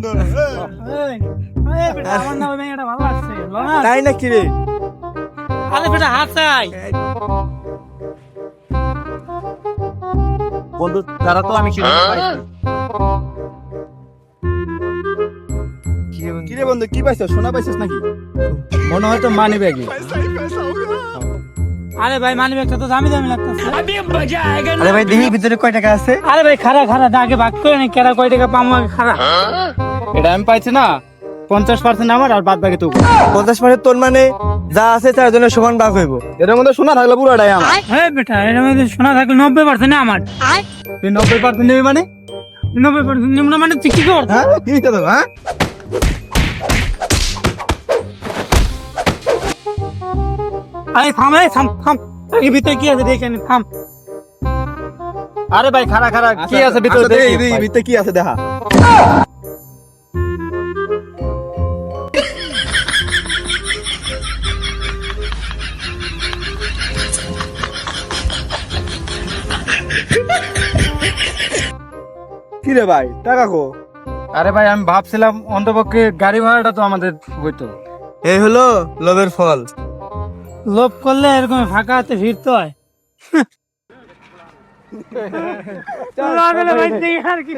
বন্ধু না না? তাই নাকি রে? আরে বেটা, হাত বন্ধু তারা তো আমি কিনে পাইছি কি রে বন্ধু কি পাইছিস সোনা পাইছিস নাকি? মনে হয় তো মানি ব্যাগই আরে ভাই মানি ব্যাগটা তো দামি দামি লাগতেছে। আরে ভাই দেখি ভিতরে কয় টাকা আছে। আরে ভাই খারা খারা আগে ভাগ করে নি কেরা কয় টাকা পামো আগে খারা এটা আমি পাইছি না পঞ্চাশ পার্সেন্ট আমার আর বাদ বাকি তো। পঞ্চাশ মানে তোর মানে যা আছে তার জন্য সমান ভাগ হইব। এর মধ্যে সোনা থাকলে পুরোটাই আমার। হ্যাঁ বেটা এর মধ্যে শোনা থাকলে নব্বই পার্সেন্ট আমার। তুই নব্বই পার্সেন্ট নেবি মানে? নব্বই পার্সেন্ট নিম্ন মানে তুই কি কর হ্যাঁ কি কথা হ্যাঁ? আরে থাম এই থাম থাম। এই ভিতরে কি আছে দেখে নি থাম। আরে ভাই খারা খারা কি আছে ভিতরে দেখি ভিতরে কি আছে দেখা। কি রে ভাই টাকা কো? আরে ভাই আমি ভাবছিলাম অন্তপক্ষে গাড়ি ভাড়াটা তো আমাদের হইতো। এই হলো লোভের ফল। লোভ করলে এরকম ফাঁকা হাতে ফিরতে হয়। চল আর কি।